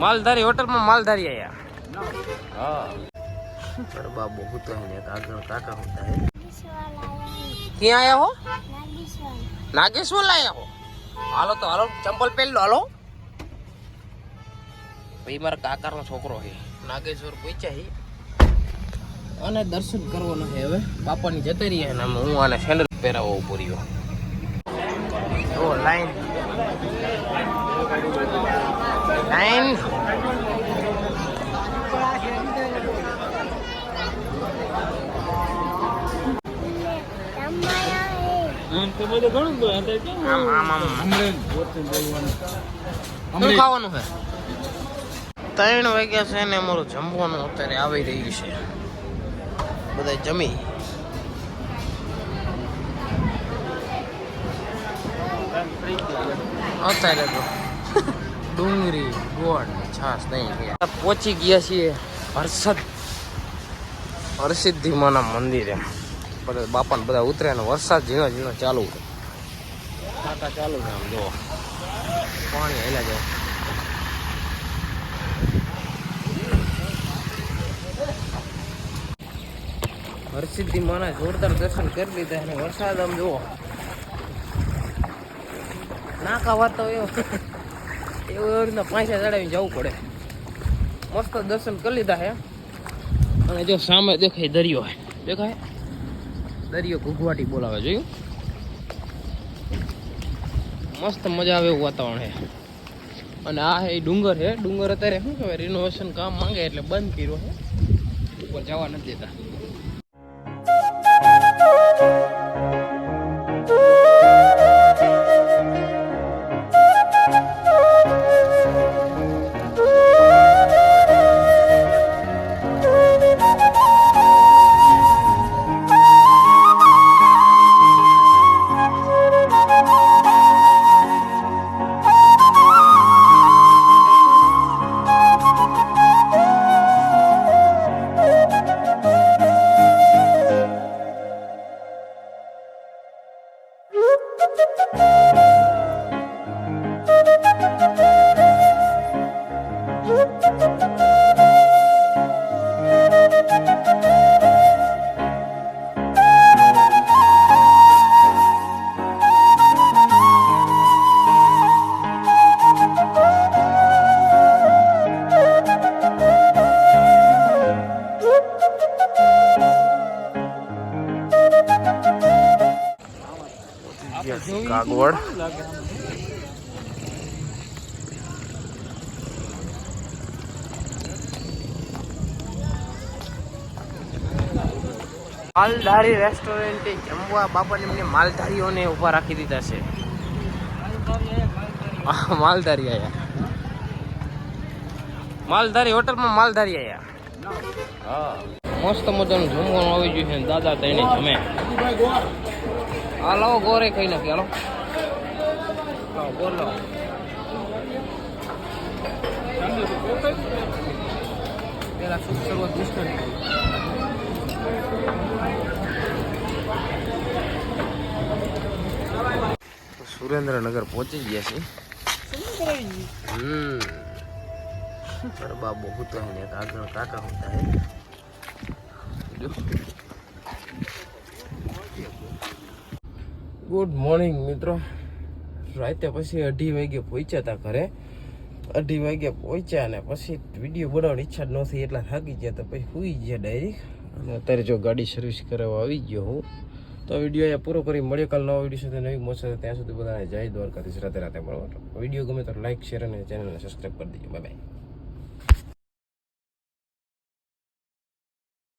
માલધારી હોટલમાં માલધારી આયા. હા. બહુ તો હે આગળ કાકા હોતા હે. ક્યાં આવ્યા હો? નાગેશ્વર. લાયા હો? હાલો તો હાલો ચંપલ પહેરલો હાલો. ભાઈ મારા કાકાનો છોકરો છે. નાગેશ્વર પહોંચ્યા છે. અને દર્શન કરવાના છે હવે. બાપાની જતી રહી અને ને હું આને સેન્ડલ પહેરાવો ઊભો રહ્યો. લાઈન. લાઈન. શું ખાવાનું છે? ત્રણ વાગ્યા છે ને અમારું જમવાનું અત્યારે આવી રહ્યું છે. બધા જમી. અત્યારે તો ડુંગળી ગોળ છાસ નહીં ગયા પહોંચી ગયા છીએ હર્ષદ હરસિદ્ધિ માના મંદિરે. બધા બાપાને બધા ઉતરે ને વરસાદ ઝીણો ઝીણો ચાલુ છે. ચાલુ છે આમ જુઓ પાણી હેલા જાય. હરસિદ્ધિ માના જોરદાર દર્શન કરી લીધા અને વરસાદ આમ જુઓ. નાકા તો એવો. એવું રીતના પાંચા ચડાવીને જવું પડે. મસ્ત દર્શન કરી લીધા હે અને જો સામે દેખાય દરિયો દેખાય? દરિયો ઘૂઘવાટી બોલાવે, જોયું? મસ્ત મજા આવે એવું વાતાવરણ છે અને આ હે ડુંગર છે ડુંગર અત્યારે શું કહેવાય? રિનોવેશન કામ માંગે એટલે બંધ કર્યો છે ઉપર જવા નથી દેતા. કાગવડ. માલધારી રેસ્ટોરન્ટે જમવા બાપાને એમને માલધારીઓને ઊભા રાખી દીધા છે. માલધારી આયા. માલધારી હોટલમાં માલધારી આયા. મસ્ત મજાનું જમવાનું આવી ગયું છે દાદા તઈને જમે હા લાવો ગોરે ખાઈ નાખી હાલો. બોલો પેલા શું શરૂઆત દુશ્મન સુરેન્દ્રનગર પહોંચી ગયા છે હમ. બાબો બહુ તો હે આગળ કાકા હોતા હે. ગુડ મોર્નિંગ મિત્રો. રાતે પછી અઢી વાગે પહોંચ્યા હતા ઘરે. અઢી વાગે પહોંચ્યા અને પછી વીડિયો બનાવવાની ઈચ્છા જ નહોતી એટલા થાકી ગયા તો પછી સુઈ ગયા ડાયરેક્ટ અને અત્યારે જો ગાડી સર્વિસ કરાવવા આવી ગયો હું, તો વીડિયો અહીંયા પૂરો કરી મળ્યો કાલ નવા વીડિયો સાથે નવી મળશે ત્યાં સુધી બધાને જય દ્વારકાધીશ. રાતે રાતે મળવા વીડિયો ગમે તો લાઇક શેર અને ચેનલને સબસ્ક્રાઈબ કરી દેજો. બાય